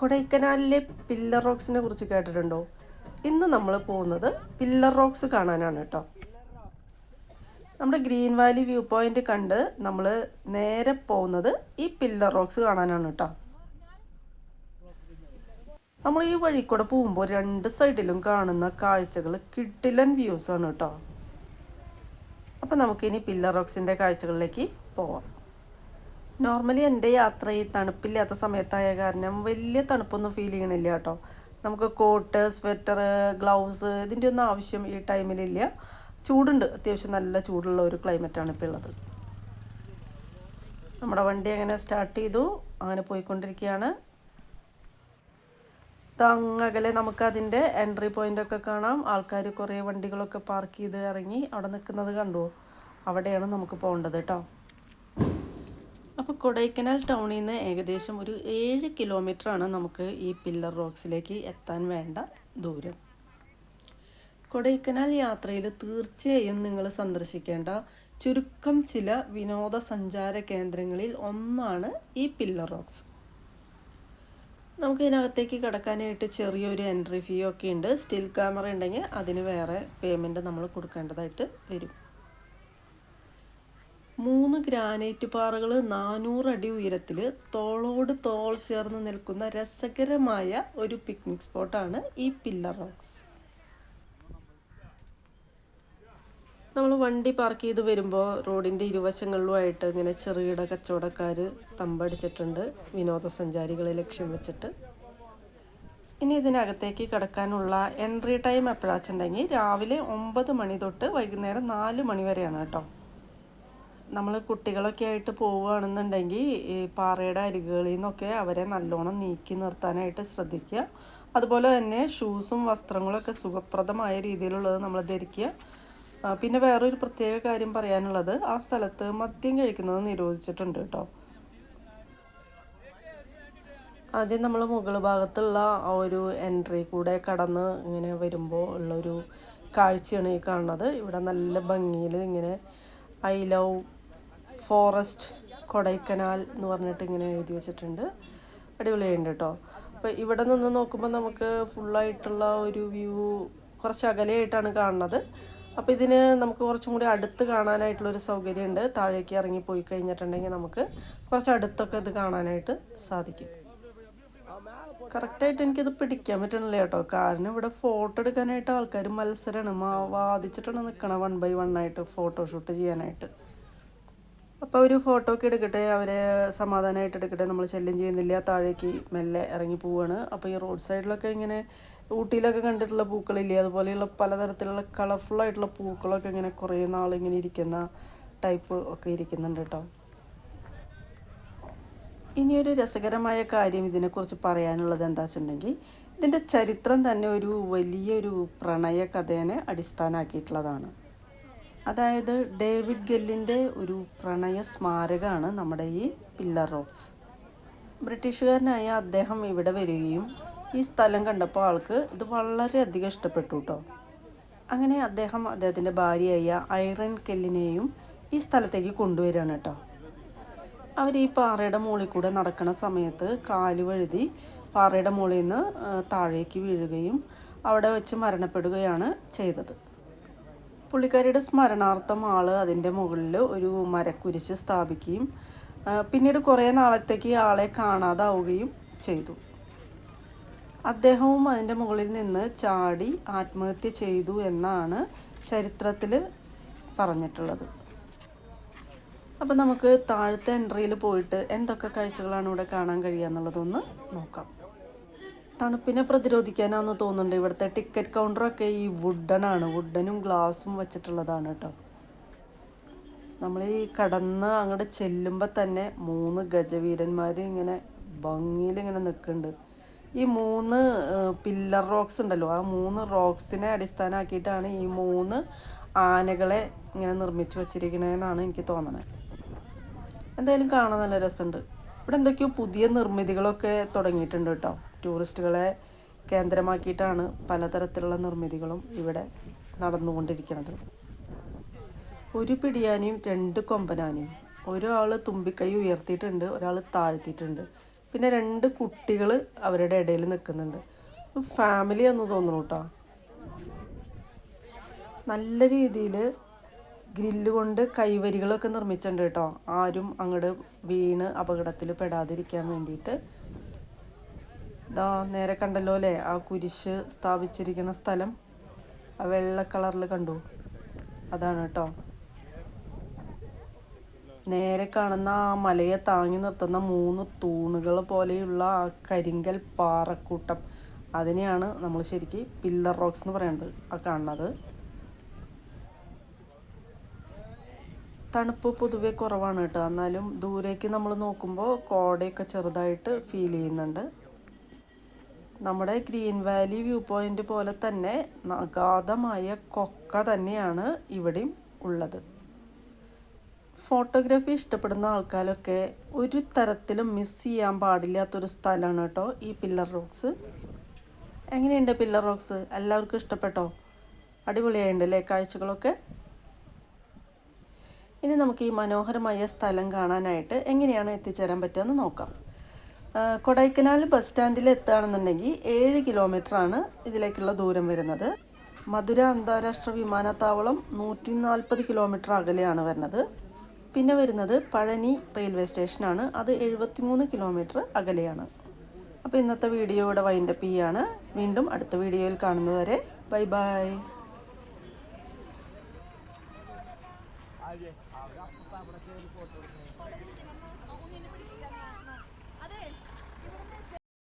കൊടൈക്കനാലിലെ pillar റോക്സിനെ കുറിച്ച് കേട്ടിട്ടുണ്ടോ? ഇന്ന് നമ്മൾ പോകുന്നത് പില്ലർ റോക്സ് കാണാനാണ് കേട്ടോ. നമ്മുടെ ഗ്രീൻ വാലി വ്യൂ പോയിന്റ് കണ്ട് നമ്മൾ നേരെ പോകുന്നത് ഈ പില്ലർ റോക്സ് കാണാനാണ് കേട്ടോ. നമ്മൾ ഈ വഴി കൂടെ പോകുമ്പോൾ രണ്ട് സൈഡിലും കാണുന്ന കാഴ്ചകൾ കിട്ടിലൻ വ്യൂസ് ആണ് കേട്ടോ. അപ്പം നമുക്കിനി പില്ലർ റോക്സിന്റെ കാഴ്ചകളിലേക്ക് പോവാം. നോർമലി എന്റെ യാത്ര ഈ തണുപ്പില്ലാത്ത സമയത്തായ കാരണം വലിയ തണുപ്പൊന്നും ഫീൽ ചെയ്യണില്ല കേട്ടോ. നമുക്ക് കോട്ട് സ്വെറ്റർ ഗ്ലൗസ് ഇതിന്റെ ഒന്നും ആവശ്യം ഈ ടൈമിലില്ല ചൂടുണ്ട്. അത്യാവശ്യം നല്ല ചൂടുള്ള ഒരു ക്ലൈമറ്റാണ് ഇപ്പോൾ ഉള്ളത്. നമ്മുടെ വണ്ടി അങ്ങനെ സ്റ്റാർട്ട് ചെയ്തു. അങ്ങനെ പോയിക്കൊണ്ടിരിക്കുകയാണ്. അങ്ങകലെ നമുക്കതിന്റെ എൻട്രി പോയിന്റ് ഒക്കെ കാണാം. ആൾക്കാർ കുറേ വണ്ടികളൊക്കെ പാർക്ക് ചെയ്ത് ഇറങ്ങി അവിടെ നിൽക്കുന്നത് കണ്ടു. അവിടെയാണ് നമുക്ക് പോകേണ്ടത് കേട്ടോ. അപ്പോൾ കൊടൈക്കനാൽ ടൗണിൽ നിന്ന് ഏകദേശം ഒരു ഏഴ് കിലോമീറ്ററാണ് നമുക്ക് ഈ പില്ലർ റോക്സിലേക്ക് എത്താൻ വേണ്ട ദൂരം. കൊടൈക്കനാൽ യാത്രയിൽ തീർച്ചയായും നിങ്ങൾ സന്ദർശിക്കേണ്ട ചുരുക്കം ചില വിനോദസഞ്ചാര കേന്ദ്രങ്ങളിൽ ഒന്നാണ് ഈ പില്ലർ റോക്സ്. നമുക്ക് ഇതിനകത്തേക്ക് കിടക്കാനായിട്ട് ചെറിയൊരു എൻട്രി ഫീ ഒക്കെ ഉണ്ട്. സ്റ്റിൽ ക്യാമറ ഉണ്ടെങ്കിൽ അതിന് വേറെ പേയ്മെന്റ് നമ്മൾ കൊടുക്കേണ്ടതായിട്ട് വരും. മൂന്ന് ഗ്രാനൈറ്റ് പാറകൾ നാനൂറ് അടി ഉയരത്തിൽ തോളോട് തോൾ ചേർന്ന് നിൽക്കുന്ന രസകരമായ ഒരു പിക്നിക് സ്പോട്ടാണ് ഈ പില്ലർ റോക്സ് നമ്മൾ വണ്ടി പാർക്ക് ചെയ്ത് വരുമ്പോൾ റോഡിന്റെ ഇരുവശങ്ങളിലുമായിട്ട് ഇങ്ങനെ ചെറുകിട കച്ചവടക്കാർ തമ്പടിച്ചിട്ടുണ്ട്. വിനോദസഞ്ചാരികളെ ലക്ഷ്യം വെച്ചിട്ട്. ഇനി ഇതിനകത്തേക്ക് കിടക്കാനുള്ള എൻട്രി ടൈം എപ്പോഴാച്ചുണ്ടെങ്കിൽ രാവിലെ ഒമ്പത് മണി തൊട്ട് വൈകുന്നേരം നാല് മണി വരെയാണ് കേട്ടോ. നമ്മൾ കുട്ടികളൊക്കെ ആയിട്ട് പോവുകയാണെന്നുണ്ടെങ്കിൽ ഈ പാറയുടെ അരികുകളിൽ നിന്നൊക്കെ അവരെ നല്ലോണം നീക്കി നിർത്താനായിട്ട് ശ്രദ്ധിക്കുക. അതുപോലെ തന്നെ ഷൂസും വസ്ത്രങ്ങളൊക്കെ സുഖപ്രദമായ രീതിയിലുള്ളത് നമ്മൾ ധരിക്കുക. പിന്നെ വേറൊരു പ്രത്യേക കാര്യം പറയാനുള്ളത് ആ സ്ഥലത്ത് മദ്യം കഴിക്കുന്നത് നിരോധിച്ചിട്ടുണ്ട് കേട്ടോ. ആദ്യം നമ്മൾ മുകൾ ഭാഗത്തുള്ള ആ ഒരു എൻട്രി കൂടെ കടന്ന് ഇങ്ങനെ വരുമ്പോൾ ഉള്ളൊരു കാഴ്ചയാണ് ഈ കാണുന്നത്. ഇവിടെ നല്ല ഭംഗിയിൽ ഇങ്ങനെ ഐ ലവ് ഫോറസ്റ്റ് കൊടൈക്കനാൽ എന്ന് പറഞ്ഞിട്ട് ഇങ്ങനെ എഴുതി വെച്ചിട്ടുണ്ട്. അടിപൊളിയുണ്ട് കേട്ടോ അപ്പോൾ ഇവിടെ നിന്ന് നോക്കുമ്പോൾ നമുക്ക് ഫുള്ളായിട്ടുള്ള ഒരു വ്യൂ കുറച്ച് അകലെയായിട്ടാണ് കാണുന്നത്. അപ്പോൾ ഇതിന് നമുക്ക് കുറച്ചും കൂടി അടുത്ത് കാണാനായിട്ടുള്ളൊരു സൗകര്യമുണ്ട് താഴേക്ക് ഇറങ്ങി പോയി കഴിഞ്ഞിട്ടുണ്ടെങ്കിൽ നമുക്ക് കുറച്ച് അടുത്തൊക്കെ ഇത് കാണാനായിട്ട് സാധിക്കും. കറക്റ്റായിട്ട് എനിക്കിത് പിടിക്കാൻ പറ്റണില്ല കേട്ടോ കാരണം ഇവിടെ ഫോട്ടോ എടുക്കാനായിട്ട് ആൾക്കാർ മത്സരമാണ് വാദിച്ചിട്ടാണ് നിൽക്കണം വൺ ബൈ വൺ ആയിട്ട് ഫോട്ടോഷൂട്ട് ചെയ്യാനായിട്ട്. അപ്പോൾ ഒരു ഫോട്ടോ ഒക്കെ എടുക്കട്ടെ അവരെ സമാധാനമായിട്ട് എടുക്കട്ടെ നമ്മൾ ശല്യം ചെയ്യുന്നില്ല താഴേക്ക് മെല്ലെ ഇറങ്ങി പോവുകയാണ് അപ്പോൾ ഈ റോഡ് സൈഡിലൊക്കെ ഇങ്ങനെ ഊട്ടിയിലൊക്കെ കണ്ടിട്ടുള്ള പൂക്കളില്ലേ അതുപോലെയുള്ള പലതരത്തിലുള്ള കളർഫുൾ ആയിട്ടുള്ള പൂക്കളൊക്കെ ഇങ്ങനെ കുറേ ഇങ്ങനെ ഇരിക്കുന്ന ടൈപ്പ് ഒക്കെ ഇരിക്കുന്നുണ്ട് കേട്ടോ ഇനിയൊരു രസകരമായ കാര്യം ഇതിനെക്കുറിച്ച് പറയാനുള്ളത് എന്താ വെച്ചിട്ടുണ്ടെങ്കിൽ ഇതിന്റെ ചരിത്രം തന്നെ ഒരു വലിയൊരു പ്രണയ കഥേനെ അടിസ്ഥാനമാക്കിയിട്ടുള്ളതാണ് അതായത് ഡേവിഡ് ഗെല്ലിന്റെ ഒരു പ്രണയ സ്മാരകമാണ് നമ്മുടെ ഈ പില്ലർ റോക്സ്. ബ്രിട്ടീഷുകാരനായ അദ്ദേഹം ഇവിടെ വരികയും ഈ സ്ഥലം കണ്ടപ്പോൾ ആൾക്ക് ഇത് വളരെയധികം ഇഷ്ടപ്പെട്ടു കേട്ടോ. അങ്ങനെ അദ്ദേഹം അദ്ദേഹത്തിന്റെ ഭാര്യയായ ഐറൻ കെല്ലിനെയും ഈ സ്ഥലത്തേക്ക് കൊണ്ടുവരികയാണ് കേട്ടോ. അവർ ഈ പാറയുടെ മുകളിൽ കൂടെ നടക്കുന്ന സമയത്ത് കാൽ വഴുതി പാറയുടെ മുകളിൽ നിന്ന് താഴേക്ക് വീഴുകയും അവിടെ വെച്ച് മരണപ്പെടുകയാണ് ചെയ്തത്. പുള്ളിക്കാരിയുടെ സ്മരണാർത്ഥം ആൾ അതിന്റെ മുകളിൽ ഒരു മരക്കുരിശ് സ്ഥാപിക്കുകയും പിന്നീട് കുറേ നാളത്തേക്ക് ആളെ കാണാതാവുകയും ചെയ്തു. അദ്ദേഹവും അതിന്റെ മുകളിൽ നിന്ന് ചാടി ആത്മഹത്യ ചെയ്തു എന്നാണ് ചരിത്രത്തിൽ പറഞ്ഞിട്ടുള്ളത്. അപ്പോൾ നമുക്ക് താഴത്തെ എൻട്രിയിൽ പോയിട്ട് എന്തൊക്കെ കാഴ്ചകളാണ് ഇവിടെ കാണാൻ കഴിയുക എന്നുള്ളതൊന്ന് നോക്കാം. തണുപ്പിനെ പ്രതിരോധിക്കാനാണെന്ന് തോന്നുന്നുണ്ട്. ഇവിടുത്തെ ടിക്കറ്റ് കൗണ്ടറൊക്കെ ഈ വുഡനാണ്. വുഡനും ഗ്ലാസും വെച്ചിട്ടുള്ളതാണ് കേട്ടോ നമ്മൾ ഈ കടന്ന് അങ്ങോട്ട് ചെല്ലുമ്പോൾ തന്നെ മൂന്ന് ഗജവീരന്മാർ ഇങ്ങനെ ഭംഗിയിൽ ഇങ്ങനെ നിൽക്കുന്നുണ്ട് ഈ മൂന്ന് പില്ലർ റോക്സ് ഉണ്ടല്ലോ ആ മൂന്ന് റോക്സിനെ അടിസ്ഥാനമാക്കിയിട്ടാണ് ഈ മൂന്ന് ആനകളെ ഇങ്ങനെ നിർമ്മിച്ചു വച്ചിരിക്കണതെന്നാണ് എനിക്ക് തോന്നണത് എന്തായാലും കാണാൻ നല്ല രസമുണ്ട് ഇവിടെ എന്തൊക്കെയോ പുതിയ നിർമ്മിതികളൊക്കെ തുടങ്ങിയിട്ടുണ്ട് കേട്ടോ ടൂറിസ്റ്റുകളെ കേന്ദ്രമാക്കിയിട്ടാണ് പലതരത്തിലുള്ള നിർമ്മിതികളും ഇവിടെ നടന്നുകൊണ്ടിരിക്കുന്നത്. ഒരു പിടിയാനയും രണ്ട് കൊമ്പനാനയും. ഒരാൾ തുമ്പിക്കൈ ഉയർത്തിയിട്ടുണ്ട് ഒരാൾ താഴ്ത്തിയിട്ടുണ്ട്. പിന്നെ രണ്ട് കുട്ടികൾ അവരുടെ ഇടയിൽ നിൽക്കുന്നുണ്ട്. ഫാമിലി എന്ന് തോന്നുന്നു കേട്ടോ നല്ല രീതിയിൽ ഗ്രില്ല് കൊണ്ട് കൈവരികളൊക്കെ നിർമ്മിച്ചിട്ടുണ്ട് കേട്ടോ ആരും അങ്ങോട്ട് വീണ് അപകടത്തിൽ പെടാതിരിക്കാൻ വേണ്ടിയിട്ട്. ഇതാ നേരെ കണ്ടല്ലോ അല്ലേ? ആ കുരിശ് സ്ഥാപിച്ചിരിക്കുന്ന സ്ഥലം. ആ വെള്ള കളറിൽ കണ്ടു? അതാണ് കേട്ടോ. നേരെ കാണുന്ന ആ മലയെ താങ്ങി നിർത്തുന്ന മൂന്ന് തൂണുകൾ പോലെയുള്ള ആ കരിങ്കൽ പാറക്കൂട്ടം. അതിനെയാണ് നമ്മൾ ശരിക്ക് പില്ലർ റോക്സ് എന്ന് പറയുന്നത് ആ കാണുന്നത്. തണുപ്പ് പൊതുവെ കുറവാണ് കേട്ടോ. എന്നാലും ദൂരേക്ക് നമ്മൾ നോക്കുമ്പോൾ കോടയൊക്കെ ചെറുതായിട്ട് ഫീൽ ചെയ്യുന്നുണ്ട്. നമ്മുടെ ഗ്രീൻ വാലി വ്യൂ പോയിന്റ് പോലെ തന്നെ അഗാധമായ കൊക്ക തന്നെയാണ് ഇവിടെയും ഉള്ളത്. ഫോട്ടോഗ്രാഫി ഇഷ്ടപ്പെടുന്ന ആൾക്കാരൊക്കെ ഒരു തരത്തിലും മിസ് ചെയ്യാൻ പാടില്ലാത്തൊരു സ്ഥലമാണ് കേട്ടോ ഈ പില്ലർ റോക്സ്. എങ്ങനെയുണ്ട് പില്ലർ റോക്സ്? എല്ലാവർക്കും ഇഷ്ടപ്പെട്ടോ? അടിപൊളിയായിട്ടുണ്ടല്ലേ കാഴ്ചകളൊക്കെ? ഇനി നമുക്ക് ഈ മനോഹരമായ സ്ഥലം കാണാനായിട്ട് എങ്ങനെയാണ് എത്തിച്ചേരാൻ പറ്റുക എന്ന് നോക്കാം. കൊടൈക്കനാൽ ബസ് സ്റ്റാൻഡിൽ എത്തുകയാണെന്നുണ്ടെങ്കിൽ ഏഴ് കിലോമീറ്ററാണ് ഇതിലേക്കുള്ള ദൂരം വരുന്നത്. മധുര അന്താരാഷ്ട്ര വിമാനത്താവളം നൂറ്റി നാൽപ്പത് കിലോമീറ്റർ അകലെയാണ് വരുന്നത്. പിന്നെ വരുന്നത് പഴനി റെയിൽവേ സ്റ്റേഷനാണ്. അത് എഴുപത്തിമൂന്ന് കിലോമീറ്റർ അകലെയാണ്. അപ്പോൾ ഇന്നത്തെ വീഡിയോ ഇവിടെ വൈൻഡപ്പ് ചെയ്യാണ്. വീണ്ടും അടുത്ത വീഡിയോയിൽ കാണുന്നതുവരെ ബൈ ബൈ.